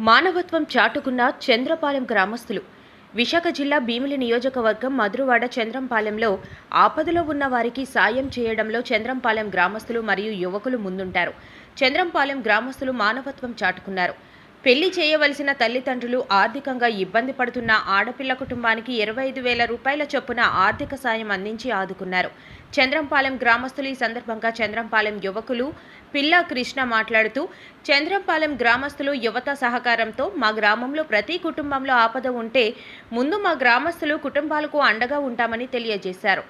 మానవత్వం చాటుకున్న చంద్రపాలెం గ్రామస్తులు. విశాఖ జిల్లా భీమిలి నియోజకవర్గం మధురవాడ చంద్రంపాలెంలో ఆపదలో ఉన్న వారికి సాయం చేయడంలో చంద్రంపాలెం గ్రామస్తులు మరియు యువకులు ముందుంటారు. చంద్రంపాలెం గ్రామస్తులు మానవత్వం చాటుకున్నారు. పెళ్ళి చేయవలసిన తల్లిదండ్రులు ఆర్థికంగా ఇబ్బంది పడుతున్న ఆడపిల్ల కుటుంబానికి ఇరవై ఐదు వేల రూపాయల చొప్పున ఆర్థిక సాయం అందించి ఆదుకున్నారు. చంద్రంపాలెం గ్రామస్తులు ఈ సందర్భంగా చంద్రంపాలెం యువకులు పిల్లా కృష్ణ మాట్లాడుతూ చంద్రంపాలెం గ్రామస్తులు యువత సహకారంతో మా గ్రామంలో ప్రతి కుటుంబంలో ఆపద ఉంటే ముందు మా గ్రామస్తులు కుటుంబాలకు అండగా ఉంటామని తెలియజేశారు.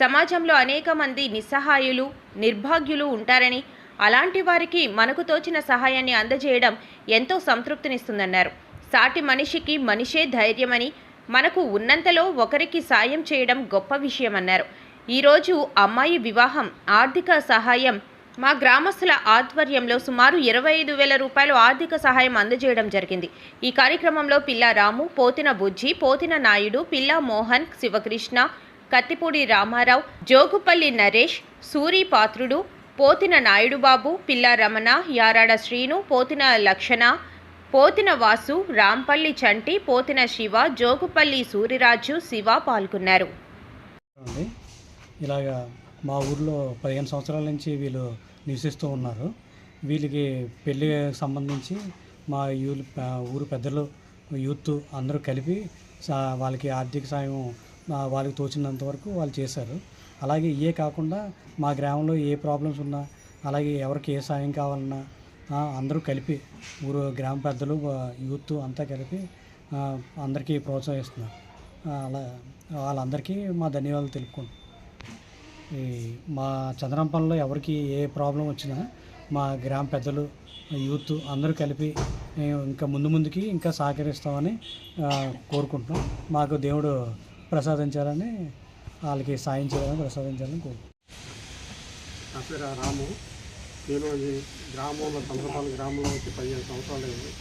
సమాజంలో అనేక మంది నిస్సహాయులు నిర్భాగ్యులు ఉంటారని అలాంటి వారికి మనకు తోచిన సహాయాన్ని అందజేయడం ఎంతో సంతృప్తినిస్తుందన్నారు. సాటి మనిషికి మనిషే ధైర్యమని మనకు ఉన్నంతలో ఒకరికి సాయం చేయడం గొప్ప విషయమన్నారు. ఈరోజు అమ్మాయి వివాహం ఆర్థిక సహాయం మా గ్రామస్తుల ఆధ్వర్యంలో సుమారు ఇరవై ఐదు వేల రూపాయలు ఆర్థిక సహాయం అందజేయడం జరిగింది. ఈ కార్యక్రమంలో పిల్ల రాము పోతిన బుజ్జి పోతిన నాయుడు పిల్ల మోహన్ శివకృష్ణ కత్తిపూడి రామారావు జోగుపల్లి నరేష్ సూరి పాత్రుడు పోతిన నాయుడుబాబు పిల్ల రమణ యారాడ శ్రీను పోతిన లక్షణ పోతిన వాసు రాంపల్లి చంటి పోతిన శివ జోగుపల్లి సూరిరాజు శివ పాల్గొన్నారు. ఇలాగా మా ఊర్లో పదిహేను సంవత్సరాల నుంచి వీళ్ళు నివసిస్తూ ఉన్నారు. వీళ్ళకి పెళ్ళి సంబంధించి మా యూరు ఊరు పెద్దలు యూత్ అందరూ కలిపి వాళ్ళకి ఆర్థిక సాయం వాళ్ళకి తోచినంత వరకు వాళ్ళు చేశారు. అలాగే ఇవే కాకుండా మా గ్రామంలో ఏ ప్రాబ్లమ్స్ ఉన్నా అలాగే ఎవరికి ఏ సాయం కావాలన్నా అందరూ కలిపి ఊరు గ్రామ పెద్దలు యూత్ అంతా కలిపి అందరికీ ప్రోత్సహిస్తున్నారు. అలా వాళ్ళందరికీ మా ధన్యవాదాలు తెలుపుకుంటున్నాం. ఈ మా చంద్రంపల్లిలో ఎవరికి ఏ ప్రాబ్లం వచ్చినా మా గ్రామ పెద్దలు యూత్ అందరూ కలిపి ఇంకా ముందు ముందుకి ఇంకా సహకరిస్తామని కోరుకుంటున్నాం. మాకు దేవుడు ప్రసాదించాలని వాళ్ళకి సాయం చేయాలని ప్రసాదించాలని కోరు నా పేరు రాము. నేను ఈ గ్రామంలో చంద్రపాలెం గ్రామంలో వచ్చి పదిహేను సంవత్సరాలు అయింది.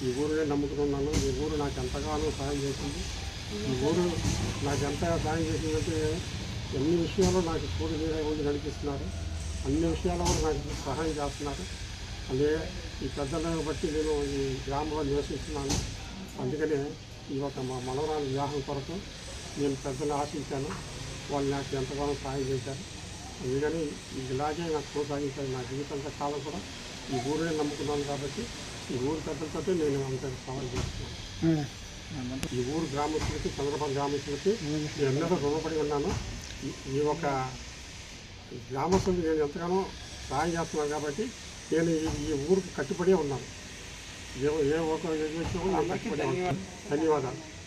ఈ ఊరునే నమ్ముకున్నాను ఈ ఊరు నాకు ఎంతగానో సహాయం చేసింది. ఈ ఊరు నాకు ఎంత సాయం చేసిందంటే ఎన్ని విషయాల్లో నాకు కూడి మీద ఉండి నడిపిస్తున్నారు. అన్ని విషయాల్లో కూడా నాకు సహాయం చేస్తున్నారు. అదే ఈ పెద్దలను బట్టి నేను ఈ గ్రామంలో నివసిస్తున్నాను. అందుకనే ఈ ఒక మా మనవరాలు వివాహం కొరకు నేను పెద్దలు ఆశించాను. వాళ్ళు నాకు ఎంతగానో సహాయం చేశారు. అందుకని ఇలాగే నాకు కొనసాగించారు నా జీవితంతో కాలం కూడా. ఈ ఊరిని నమ్ముకున్నాను కాబట్టి ఈ ఊరు పెద్దలతో నేను అంత సవాల్ చేస్తున్నాను. ఈ ఊరు గ్రామస్తులకి చంద్రబాబు గ్రామస్తులకి నేను ఎన్నడూ రుణపడి ఉన్నాను. ఈ- ఒక గ్రామస్తులకి నేను ఎంతగానో సహాయం చేస్తున్నాను కాబట్టి నేను ఈ- ఊరికి కట్టుబడే ఉన్నాను. ఏ ఏ ఒక ఏ విషయంలో కట్టుబడి ఉన్నాను. ధన్యవాదాలు.